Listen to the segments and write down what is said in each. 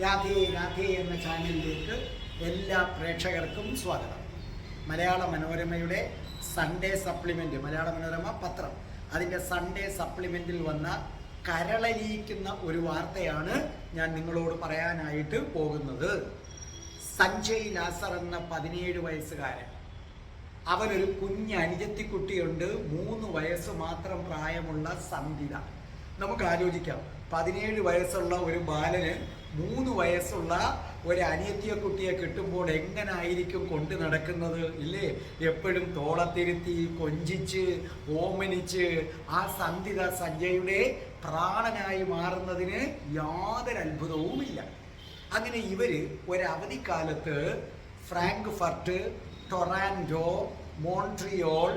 രാധേ രാധേ എന്ന ചാനലിലേക്ക് എല്ലാ പ്രേക്ഷകർക്കും സ്വാഗതം. മലയാള മനോരമയുടെ സൺഡേ സപ്ലിമെന്റ് മലയാള മനോരമ പത്രം. അതിന്റെ സൺഡേ സപ്ലിമെന്റിൽ വന്ന കരളലിയിക്കുന്ന ഒരു വാർത്തയാണ് ഞാൻ നിങ്ങളോട് പറയാനായിട്ട് പോകുന്നത്. സഞ്ജയ് ലാസർ എന്ന പതിനേഴ് വയസ്സുകാരൻ. അവനൊരു കുഞ്ഞ് അനുജത്തിക്കുട്ടിയുണ്ട്. മൂന്ന് വയസ്സ് മാത്രം പ്രായമുള്ള സന്ധിത നമുക്ക് ആലോചിക്കാം. പതിനേഴ് വയസ്സുള്ള ഒരു ബാലന് മൂന്ന് വയസ്സുള്ള ഒരു അനിയത്തിയ കുട്ടിയെ കിട്ടുമ്പോൾ എങ്ങനായിരിക്കും കൊണ്ട് നടക്കുന്നത്? ഇല്ലേ? എപ്പോഴും തോളത്തിരുത്തി കൊഞ്ചിച്ച് ഓമനിച്ച് ആ സന്ധിത സഞ്ജയുടെ പ്രാണനായി മാറുന്നതിന് യാതൊരു അത്ഭുതവുമില്ല. അങ്ങനെ ഇവർ ഒരവധിക്കാലത്ത് ഫ്രാങ്ക്ഫർട്ട് ടൊറാൻഡോ മോൺട്രിയോൾ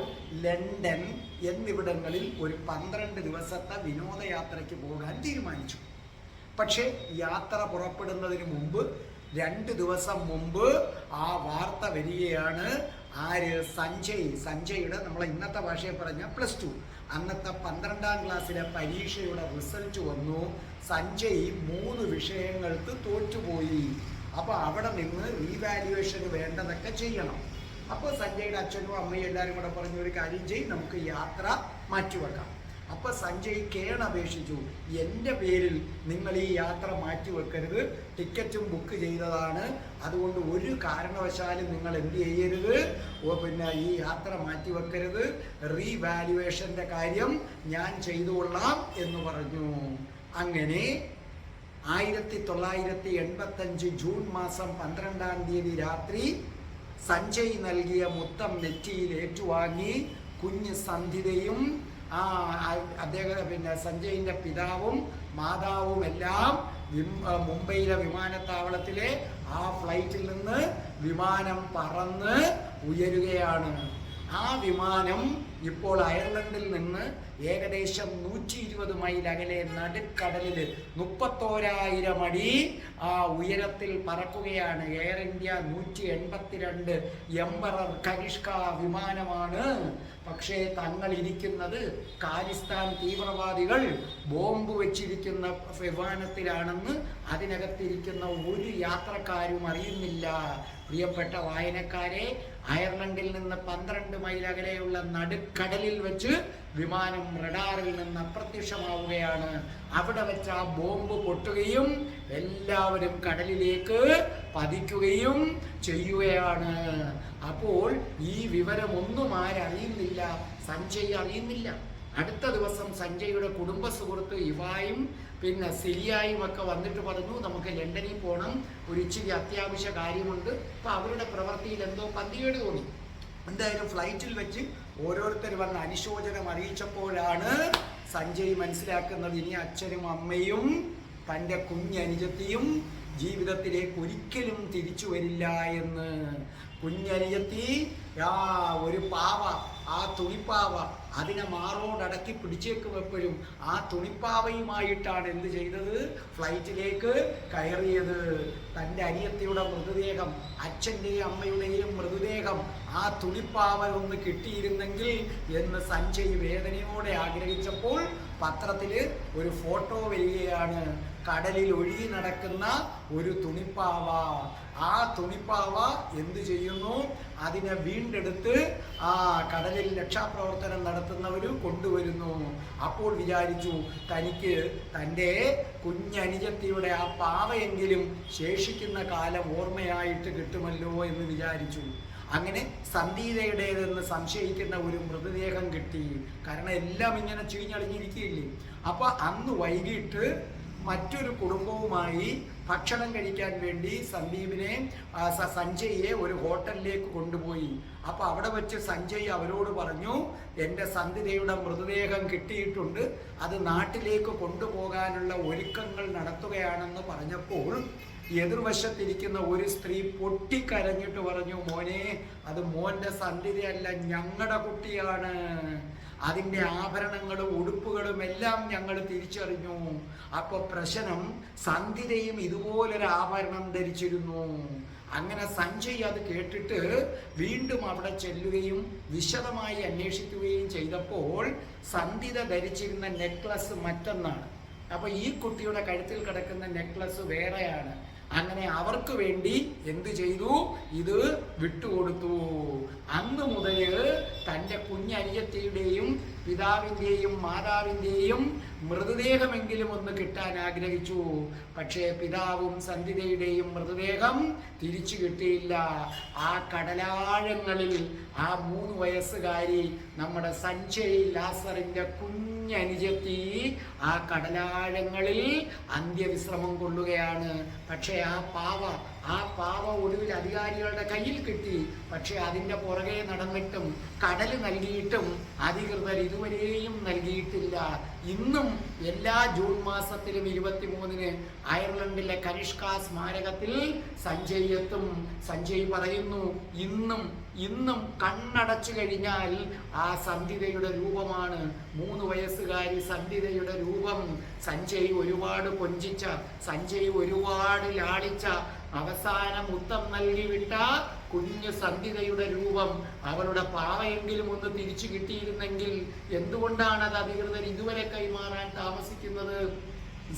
ലണ്ടൻ എന്നിവിടങ്ങളിൽ ഒരു പന്ത്രണ്ട് ദിവസത്തെ വിനോദയാത്രയ്ക്ക് പോകാൻ തീരുമാനിച്ചു. പക്ഷേ യാത്ര പുറപ്പെടുന്നതിന് മുമ്പ് രണ്ട് ദിവസം മുമ്പ് ആ വാർത്ത വരികയാണ്. ആര്? സഞ്ജയ്. സഞ്ജയുടെ നമ്മളെ ഇന്നത്തെ ഭാഷയെ പറഞ്ഞ പ്ലസ് ടു. അന്നത്തെ പന്ത്രണ്ടാം ക്ലാസ്സിലെ പരീക്ഷയുടെ റിസൾട്ട് വന്നു. സഞ്ജയ് മൂന്ന് വിഷയങ്ങൾക്ക് തോറ്റുപോയി. അപ്പോൾ അവിടെ നിന്ന് റീവാലുവേഷന് വേണ്ടതൊക്കെ ചെയ്യണം. അപ്പോൾ സഞ്ജയുടെ അച്ഛനും അമ്മയും എല്ലാവരും കൂടെ പറഞ്ഞ ഒരു കാര്യം ചെയ്യും. നമുക്ക് യാത്ര മാറ്റിവെക്കാം. അപ്പോൾ സഞ്ജയ് കേൺ അപേക്ഷിച്ചു. എന്റെ പേരിൽ നിങ്ങൾ ഈ യാത്ര മാറ്റി വെക്കരുത് ടിക്കറ്റും ബുക്ക് ചെയ്തതാണ്. അതുകൊണ്ട് ഒരു കാരണവശാലും നിങ്ങൾ എന്ത് ചെയ്യരുത്? ഓ പിന്നെ ഈ യാത്ര മാറ്റി വെക്കരുത് റീവാലുവേഷന്റെ കാര്യം ഞാൻ ചെയ്തുകൊള്ളാം എന്ന് പറഞ്ഞു. അങ്ങനെ ആയിരത്തി തൊള്ളായിരത്തി എൺപത്തഞ്ച് ജൂൺ മാസം പന്ത്രണ്ടാം തീയതി രാത്രി സഞ്ജയ് നൽകിയ മൊത്തം നെറ്റിയിൽ ഏറ്റുവാങ്ങി കുഞ്ഞ് സന്ധിതയും അദ്ദേഹം പിന്നെ സഞ്ജയിന്റെ പിതാവും മാതാവും എല്ലാം മുംബൈയിലെ വിമാനത്താവളത്തിലെ ആ ഫ്ലൈറ്റിൽ നിന്ന് വിമാനം പറന്ന് ഉയരുകയാണ്. ആ വിമാനം ഇപ്പോൾ അയർലൻഡിൽ നിന്ന് ഏകദേശം നൂറ്റി ഇരുപത് മൈൽ അകലെ നടുക്കടലിൽ മുപ്പത്തോരായിരം അടി ആ ഉയരത്തിൽ പറക്കുകയാണ്. എയർ ഇന്ത്യ നൂറ്റി എൺപത്തിരണ്ട് എംബറർ കരിഷ്ക വിമാനമാണ്. പക്ഷേ തങ്ങൾ ഇരിക്കുന്നത് കാലിസ്ഥാൻ തീവ്രവാദികൾ ബോംബ് വെച്ചിരിക്കുന്ന വിമാനത്തിലാണെന്ന് അതിനകത്തിരിക്കുന്ന ഒരു യാത്രക്കാരും അറിയുന്നില്ല. പ്രിയപ്പെട്ട വായനക്കാരെ അയർലൻഡിൽ നിന്ന് പന്ത്രണ്ട് മൈൽ അകലെയുള്ള നടുക്കടലിൽ വെച്ച് വിമാനം റഡാറിൽ നിന്ന് അപ്രത്യക്ഷമാവുകയാണ്. അവിടെ വെച്ച് ആ ബോംബ് പൊട്ടുകയും എല്ലാവരും കടലിലേക്ക് പതിക്കുകയും ചെയ്യുകയാണ്. അപ്പോൾ ഈ വിവരമൊന്നും ആരറിയുന്നില്ല സഞ്ജയ് അറിയുന്നില്ല. അടുത്ത ദിവസം സഞ്ജയുടെ കുടുംബ സുഹൃത്ത് ഇവായും പിന്നെ സിരിയായും ഒക്കെ വന്നിട്ട് പറഞ്ഞു നമുക്ക് ലണ്ടനിൽ പോകണം ഒരു ഇച്ചിരി അത്യാവശ്യ കാര്യമുണ്ട്. അപ്പോൾ അവരുടെ പ്രവൃത്തിയിൽ എന്തോ പന്തികേട് തോന്നി. എന്തായാലും ഫ്ലൈറ്റിൽ വെച്ച് ഓരോരുത്തർ വന്ന് അനുശോചനം അറിയിച്ചപ്പോഴാണ് സഞ്ജയ് മനസ്സിലാക്കുന്നത് ഇനി അച്ഛനും അമ്മയും തന്റെ കുഞ്ഞനുജത്തിയും ജീവിതത്തിലേക്ക് ഒരിക്കലും തിരിച്ചു വരില്ല എന്ന്. കുഞ്ഞനുജത്തി ആ ഒരു പാവ. ആ തുണിപ്പാവ അതിനെ മാറോടടക്കി പിടിച്ചേക്കും എപ്പോഴും ആ തുണിപ്പാവയുമായിട്ടാണ് എന്ത് ചെയ്തത്? ഫ്ലൈറ്റിലേക്ക് കയറിയത്. തന്റെ അനിയത്തിയുടെ മൃതദേഹം അച്ഛന്റെയും അമ്മയുടെയും മൃതദേഹം ആ തുണിപ്പാവ ഒന്ന് കിട്ടിയിരുന്നെങ്കിൽ എന്ന് സഞ്ജയ് വേദനയോടെ ആഗ്രഹിച്ചപ്പോൾ പത്രത്തിൽ ഒരു ഫോട്ടോ വരികയാണ്. കടലിൽ ഒഴുകി നടക്കുന്ന ഒരു തുണിപ്പാവ. ആ തുണിപ്പാവ എന്ത് ചെയ്യുന്നു? അതിനെ വീണ്ടെടുത്ത് ആ കടലിൽ രക്ഷാപ്രവർത്തനം നടത്തുന്നവർ കൊണ്ടുവരുന്നു. അപ്പോൾ വിചാരിച്ചു തനിക്ക് തന്റെ കുഞ്ഞനുജത്തിയുടെ ആ പാവയെങ്കിലും ശേഷിക്കുന്ന കാലം ഓർമ്മയായിട്ട് കിട്ടുമല്ലോ എന്ന് വിചാരിച്ചു. അങ്ങനെ സന്ധീതയുടേതെന്ന് സംശയിക്കുന്ന ഒരു മൃതദേഹം കിട്ടി. കാരണം എല്ലാം ഇങ്ങനെ ചീഞ്ഞളിഞ്ഞിരിക്കുകയില്ലേ? അപ്പൊ അന്ന് വൈകിട്ട് മറ്റൊരു കുടുംബവുമായി ഭക്ഷണം കഴിക്കാൻ വേണ്ടി സന്ദീപിനെ സഞ്ജയ്യെ ഒരു ഹോട്ടലിലേക്ക് കൊണ്ടുപോയി. അപ്പോൾ അവിടെ വെച്ച് സഞ്ജയ് അവരോട് പറഞ്ഞു എന്റെ സന്ധിതയുടെ മൃതദേഹം കിട്ടിയിട്ടുണ്ട്. അത് നാട്ടിലേക്ക് കൊണ്ടുപോകാനുള്ള ഒരുക്കങ്ങൾ നടത്തുകയാണെന്ന് പറഞ്ഞപ്പോൾ എതിർവശത്തിരിക്കുന്ന ഒരു സ്ത്രീ പൊട്ടിക്കരഞ്ഞിട്ട് പറഞ്ഞു മോനെ അത് മോന്റെ സന്ധിതയല്ല ഞങ്ങളുടെ കുട്ടിയാണ്. അതിന്റെ ആഭരണങ്ങളും ഉടുപ്പുകളും എല്ലാം ഞങ്ങൾ തിരിച്ചറിഞ്ഞു. അപ്പോൾ പ്രശ്നം സന്ധിതയും ഇതുപോലൊരു ആഭരണം ധരിച്ചിരുന്നു. അങ്ങനെ സഞ്ജയ് അത് കേട്ടിട്ട് വീണ്ടും അവിടെ ചെല്ലുകയും വിശദമായി അന്വേഷിക്കുകയും ചെയ്തപ്പോൾ സന്ധിത ധരിച്ചിരുന്ന നെക്ലസ് മറ്റൊന്നാണ്. അപ്പോൾ ഈ കുട്ടിയുടെ കഴുത്തിൽ കിടക്കുന്ന നെക്ലസ് വേറെയാണ്. അങ്ങനെ അവർക്ക് വേണ്ടി എന്ത് ചെയ്തു? ഇത് വിട്ടുകൊടുത്തു. അന്ന് മുതൽ തന്റെ കുഞ്ഞനിയത്തിയുടെയും പിതാവിന്റെയും മാതാവിന്റെയും മൃതദേഹമെങ്കിലും ഒന്ന് കിട്ടാൻ ആഗ്രഹിച്ചു. പക്ഷേ പിതാവും സന്ധിതയുടെയും മൃതദേഹം തിരിച്ചു കിട്ടിയില്ല. ആ കടലാഴങ്ങളിൽ ആ മൂന്ന് വയസ്സുകാരി നമ്മുടെ സഞ്ജയ് ലാസറിന്റെ ലാസറിന്റെ കുഞ്ഞനുജത്തി ആ കടലാഴങ്ങളിൽ അന്ത്യവിശ്രമം കൊള്ളുകയാണ്. പക്ഷേ ആ പാവ ആ പാവ ഒടുവിൽ അധികാരികളുടെ കയ്യിൽ കിട്ടി. പക്ഷെ അതിന്റെ പുറകെ നടന്നിട്ടും കടൽ നൽകിയിട്ടും അധികൃതർ ഇതുവരെയും നൽകിയിട്ടില്ല. ഇന്നും എല്ലാ ജൂൺ മാസത്തിലും ഇരുപത്തിമൂന്നിന് അയർലൻഡിലെ കനിഷ്ക സ്മാരകത്തിൽ സഞ്ജയ് എത്തും. സഞ്ജയ് പറയുന്നു ഇന്നും ഇന്നും കണ്ണടച്ചു കഴിഞ്ഞാൽ ആ സന്ധിതയുടെ രൂപമാണ്. മൂന്ന് വയസ്സുകാരി സന്ധിതയുടെ രൂപം. സഞ്ജയ് ഒരുപാട് കൊഞ്ചിച്ച സഞ്ജയ് ഒരുപാട് ലാളിച്ച അവസാനം മുത്തം നൽകി വിട്ട കുഞ്ഞു സന്ധിതയുടെ രൂപം. അവളുടെ പാവയെങ്കിലും ഒന്ന് തിരിച്ചു കിട്ടിയിരുന്നെങ്കിൽ എന്തുകൊണ്ടാണ് അത് അധികൃതർ ഇതുവരെ കൈമാറാൻ താമസിക്കുന്നത്?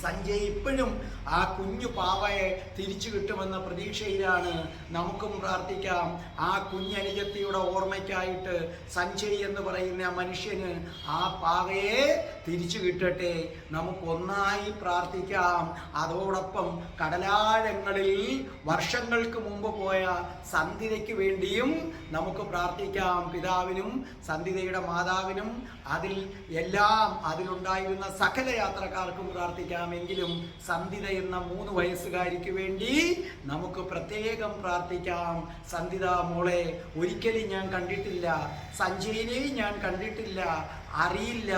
സഞ്ജയ് ഇപ്പോഴും ആ കുഞ്ഞു പാവയെ തിരിച്ചു കിട്ടുമെന്ന പ്രതീക്ഷയിലാണ് നമുക്കും പ്രാർത്ഥിക്കാം. ആ കുഞ്ഞനുജത്തിയുടെ ഓർമ്മയ്ക്കായിട്ട് സഞ്ജയ് എന്ന് പറയുന്ന മനുഷ്യന് ആ പാവയെ തിരിച്ചു കിട്ടട്ടെ. നമുക്കൊന്നായി പ്രാർത്ഥിക്കാം. അതോടൊപ്പം കടലാഴങ്ങളിൽ വർഷങ്ങൾക്ക് മുമ്പ് പോയ സന്ധിതയ്ക്ക് വേണ്ടിയും നമുക്ക് പ്രാർത്ഥിക്കാം. പിതാവിനും സന്ധിതയുടെ മാതാവിനും അതിൽ എല്ലാം അതിലുണ്ടായിരുന്ന സകല യാത്രക്കാർക്കും പ്രാർത്ഥിക്കാമെങ്കിലും സന്ധിത എന്ന മൂന്ന് വയസ്സുകാരിക്ക് വേണ്ടി നമുക്ക് പ്രത്യേകം പ്രാർത്ഥിക്കാം. സന്ധിത മോളെ ഒരിക്കലും ഞാൻ കണ്ടിട്ടില്ല. സഞ്ജയിനെയും ഞാൻ കണ്ടിട്ടില്ല. അറിയില്ല.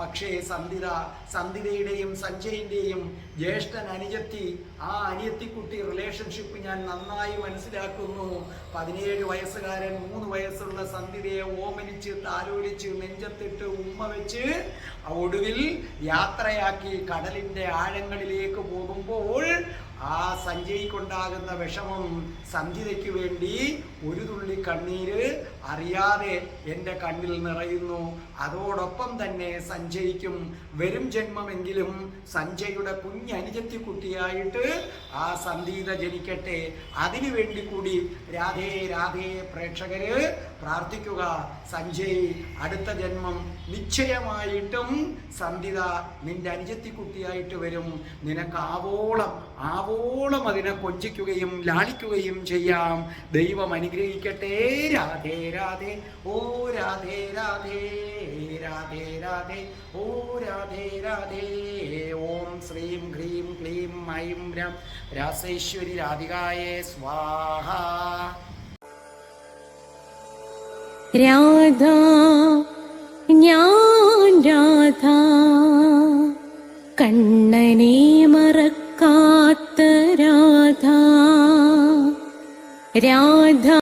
പക്ഷേ സന്ധിത സന്ധിതയുടെയും സഞ്ജയിന്റെയും ജ്യേഷ്ഠൻ അനുജത്തി ആ അനിയത്തിക്കുട്ടി റിലേഷൻഷിപ്പ് ഞാൻ നന്നായി മനസ്സിലാക്കുന്നു. പതിനേഴ് വയസ്സുകാരൻ മൂന്ന് വയസ്സുള്ള സന്ധിതയെ ഓമനിച്ച് താലോലിച്ച് നെഞ്ചത്തിട്ട് ഉമ്മ വെച്ച് ഒടുവിൽ യാത്രയാക്കി കടലിന്റെ ആഴങ്ങളിലേക്ക് പോകുമ്പോൾ ആ സഞ്ജയ്ക്കുണ്ടാകുന്ന വിഷമം സന്ധ്യതയ്ക്ക് വേണ്ടി ഒരു തുള്ളി കണ്ണീര് അറിയാതെ എന്റെ കണ്ണിൽ നിറയുന്നു. അതോടൊപ്പം തന്നെ സഞ്ജയ്ക്കും വരും ജന്മമെങ്കിലും സഞ്ജയുടെ കുഞ്ഞനുജത്തി കുട്ടിയായിട്ട് ആ സന്ധീത ജനിക്കട്ടെ. അതിനു വേണ്ടി കൂടി രാധേ രാധേ പ്രേക്ഷകര് പ്രാർത്ഥിക്കുക. സഞ്ജയ് അടുത്ത ജന്മം നിശ്ചയമായിട്ടും സന്ധിത നിന്റെ അനുജത്തി കുട്ടിയായിട്ട് വരും. നിനക്ക് ആവോളം അതിനെ കൊഞ്ചിക്കുകയും ലാളിക്കുകയും ചെയ്യാം. ദൈവം അനുഗ്രഹിക്കട്ടെ. രാധേ രാധേ ഓ രാധേ രാധേ രാധേ രാധേ ഓ രാധേ രാധേ. ഓം ശ്രീം ഹ്രീം ക്ലീം ഐം രം. രാസേശ്വരി രാധികായേ സ്വാഹ. രാധ ഞാൻ രാധ